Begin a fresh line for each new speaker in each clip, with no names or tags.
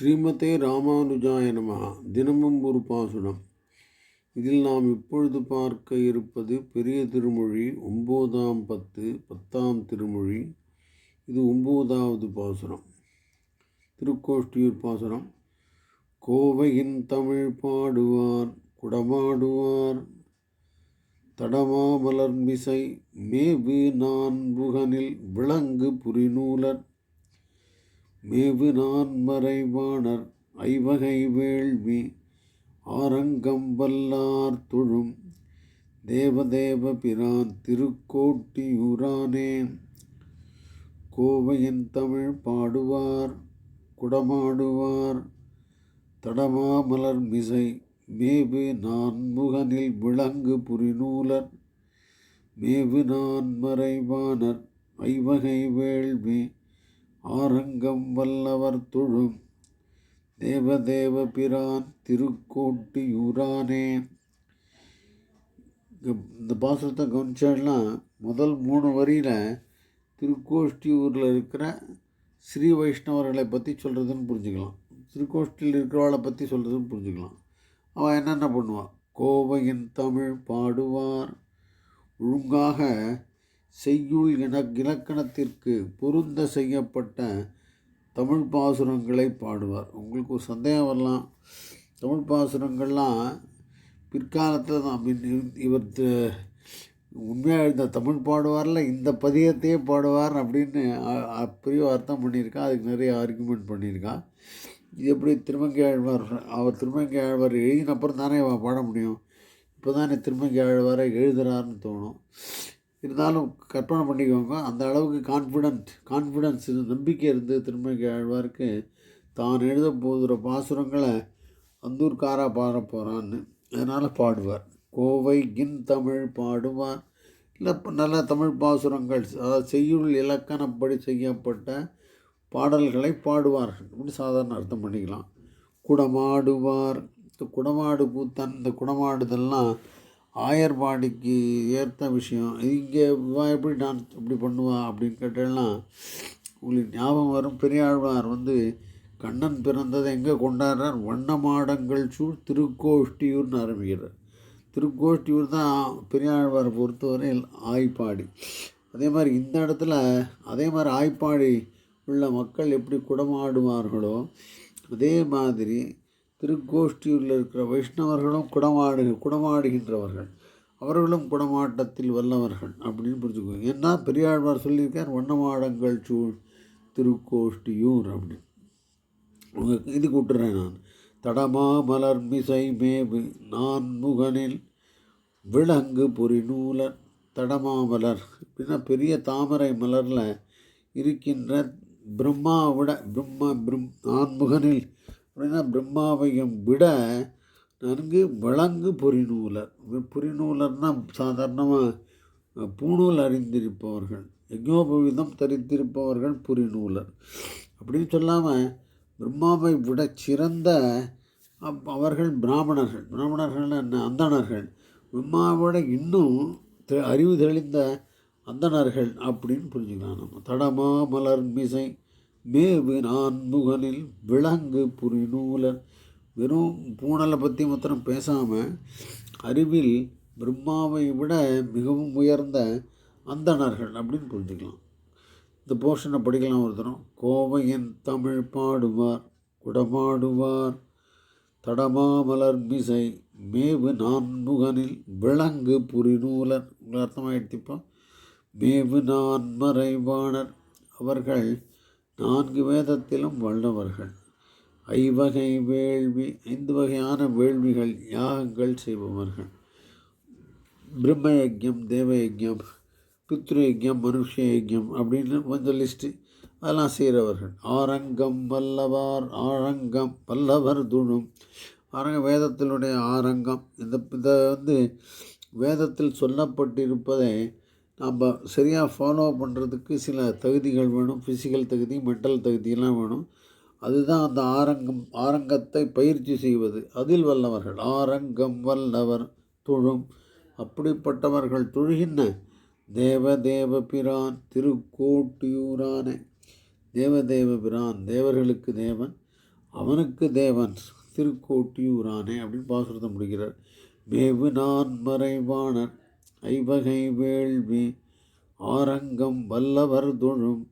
ஸ்ரீமதே ராமானுஜாய நமகா தினமும் ஒரு பாசுரம். இதில் நாம் இப்பொழுது பார்க்க இருப்பது பெரிய திருமொழி ஒம்போதாம் பத்து பத்தாம் திருமொழி. இது ஒம்போதாவது பாசுரம். திருக்கோஷ்டியூர் பாசுரம். கோவையின் தமிழ் பாடுவார் குடமாடுவார். தடமாமலர் மிசை மேவு நான் புகனில் விளங்கு புரிநூலர். மேவு நான் மறைவாணர் ஐவகை வேள்வி ஆரங்கம்பல்லார்த்துழும் தொழும் தேவதேவ பிரான் திருக்கோட்டியூரானே. கோவையின் தமிழ் பாடுவார் குடமாடுவார் தடமாமலர் மிசை மேவு நான் முகனில் விளங்கு புரிநூலர் மேவு நான் மறைவாணர் ஐவகை வேள்வி ஆரங்கம் வல்லவர் தொழும் தேவதேவ பிரான் திருக்கோட்டியூரானே. இந்த பாசுரத்தை கவனிச்சோம்னா முதல் மூணு வரியில் திருக்கோஷ்டியூரில் இருக்கிற ஸ்ரீ வைஷ்ணவர்களை பற்றி சொல்கிறதுன்னு புரிஞ்சுக்கலாம். திருக்கோஷ்டியில் இருக்கிறவளை பற்றி சொல்கிறதுன்னு புரிஞ்சுக்கலாம். அவன் என்னென்ன பண்ணுவான் கோவையின் தமிழ் பாடுவார். ஒழுங்காக செய்யுள் இன இலக்கணத்திற்கு பொருந்த செய்யப்பட்ட தமிழ் பாசுரங்களை பாடுவார். உங்களுக்கு ஒரு சந்தேகம் வரலாம். தமிழ் பாசுரங்கள்லாம் பிற்காலத்தில் தான் இவர் உண்மையாக எழுந்த தமிழ் பாடுவார்ல இந்த பதியத்தையே பாடுவார் அப்படின்னு பெரிய அர்த்தம் பண்ணியிருக்கா. அதுக்கு நிறைய ஆர்குமெண்ட் பண்ணியிருக்கா. இது எப்படி திருமங்கை ஆழ்வார் அவர் திருமங்கை ஆழ்வார் எழுதின அப்புறம் தானே பாட முடியும். இப்போ தானே திருமங்கை ஆழ்வாரை எழுதுகிறாருன்னு தோணும். இருந்தாலும் கற்பனை பண்ணிக்கோங்க. அந்த அளவுக்கு கான்ஃபிடென்ட் கான்ஃபிடென்ஸ் நம்பிக்கை இருந்து திருமங்கை ஆழ்வாருக்கு தான் எழுத போகிற பாசுரங்களை அந்தூர்காராக பாட போகிறான்னு அதனால் பாடுவார். கோவை கின் தமிழ் பாடுவார். இல்லை நல்ல தமிழ் பாசுரங்கள் அதாவது செய்யுள் இலக்கணப்படி செய்யப்பட்ட பாடல்களை பாடுவார்கள் இப்படி சாதாரண அர்த்தம் பண்ணிக்கலாம். குடமாடுவார். இந்த குடமாடு கூத்தன் இந்த குடமாடுதெல்லாம் ஆயர்பாடிக்கு ஏற்ற விஷயம். இங்கே எப்படி டான்ஸ் இப்படி பண்ணுவா அப்படின்னு கேட்டேன்னா உங்களுக்கு ஞாபகம் வரும். பெரியாழ்வார் வந்து கண்ணன் பிறந்ததை எங்கே கொண்டாடுறார்? வண்ணமாடங்கள் சூழ் திருக்கோஷ்டியூர்னு ஆரம்பிக்கிறார். திருக்கோஷ்டியூர் தான் பெரியாழ்வாரை பொறுத்தவரையில் ஆய்ப்பாடி. அதே மாதிரி இந்த இடத்துல அதே மாதிரி ஆய்ப்பாடி உள்ள மக்கள் எப்படி குடமாடுவார்களோ அதே மாதிரி திருக்கோஷ்டியூரில் இருக்கிற வைஷ்ணவர்களும் குடமாடு குடமாடுகின்றவர்கள். அவர்களும் குடமாட்டத்தில் வல்லவர்கள் அப்படின்னு புரிஞ்சுக்கோங்க. ஏன்னா பெரியாழ்வார் சொல்லியிருக்கார் வண்ணமாடங்கள் சூழ் திருக்கோஷ்டியூர் அப்படின்னு. இது கூட்டுறேன் நான். தடமா மலர் மிசை மேவு நான் முகனில் விலங்கு பொறிநூலர் தடமாமலர் அப்படின்னா பெரிய தாமரை மலரில் இருக்கின்ற பிரம்மாவிட பிரம்மா பிரம் ஆண்முகனில் அப்படின்னா பிரம்மாவையும் விட நன்கு விளங்கு புரிநூலர். புரிநூலர்னா சாதாரணமாக பூணூல் அறிந்திருப்பவர்கள் யஜ்னோபவிதம் தரித்திருப்பவர்கள் புரிநூலர். அப்படின்னு சொல்லாமல் பிரம்மாவை விட சிறந்த அவர்கள் பிராமணர்கள். பிராமணர்கள் என்ன? அந்தணர்கள். பிரம்மாவோட இன்னும் அறிவு தெளிந்த அந்தணர்கள் அப்படின்னு புரிஞ்சுக்கலாம் நம்ம. தடமா மலர் மிசை மேவு நான் முகனில் விலங்கு புரிநூலர். வெறும் பூனலை பற்றி மாத்திரம் பேசாமல் அறிவில் பிரம்மாவை விட மிகவும் உயர்ந்த அந்தணர்கள் அப்படின்னு புரிஞ்சுக்கலாம். இந்த போர்ஷனை படிக்கலாம் ஒருத்தரும். கோவையின் தமிழ் பாடுவார் குடமாடுவார். தடமாமலர் மிசை மேவு நான்முகனில் விலங்கு புரிநூலர். உங்கள் அர்த்தமாகிடுத்திப்போ மேவு நான் மறைவாணர். அவர்கள் நான்கு வேதத்திலும் வல்லவர்கள் ஐவகை வேள்வி ஐந்து வகையான வேள்விகள் யாகங்கள் செய்பவர்கள். பிரம்ம யஜ்யம் தேவ யஜ்யம் பித்ரு மனுஷ யஜ்யம் அப்படின்னு கொஞ்சம் லிஸ்ட்டு அதெல்லாம் செய்கிறவர்கள் ஆரங்கம் வல்லவார் ஆரங்கம் வல்லவர் துணும். அரங்க வேதத்தினுடைய ஆரங்கம். இந்த இதை வந்து வேதத்தில் சொல்லப்பட்டிருப்பதை நம்ம சரியாக ஃபாலோ பண்ணுறதுக்கு சில தகுதிகள் வேணும். ஃபிசிக்கல் தகுதி மென்டல் தகுதியெல்லாம் வேணும். அதுதான் அந்த ஆரங்கம் ஆரங்கத்தை பயிற்சி செய்வது. அதில் வல்லவர்கள் ஆரங்கம் வல்லவர் தொழும். அப்படிப்பட்டவர்கள் தொழுகின்ற தேவதேவ பிரான் திருக்கோட்டியூரானே தேவதேவ பிரான் தேவர்களுக்கு தேவன் அவனுக்கு தேவன் திருக்கோட்டியூரானே அப்படின்னு பாசுரத்தை முடிக்கிறார். மேவு நான் மறைவாணர் ஐவகை வேள்வி ஆரங்கம் வல்லவர் தொழும்.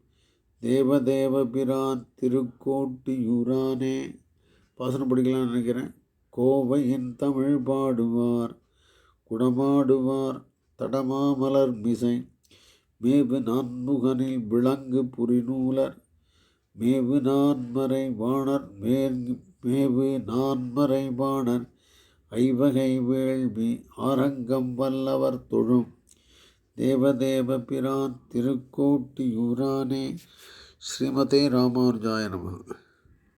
தேவதேவ பிரான் திருக்கோட்டியூரானே. பாசனம் படிக்கலாம்னு நினைக்கிறேன். கோவையின் தமிழ் பாடுவார் குடமாடுவார் தடமாமலர் மிசை. மேவு நான்முகனில் விளங்கு புரிநூலர் மேவு நான்மறை வாணர் மேல் மேவு நான்மறை வாணர் ஐவகை வேள்வி ஆரங்கம் வல்லவர் தொழும். தேவதேவ பிரான் திருக்கோட்டியூரானே. ஸ்ரீமதே ராமானுஜாய நமः.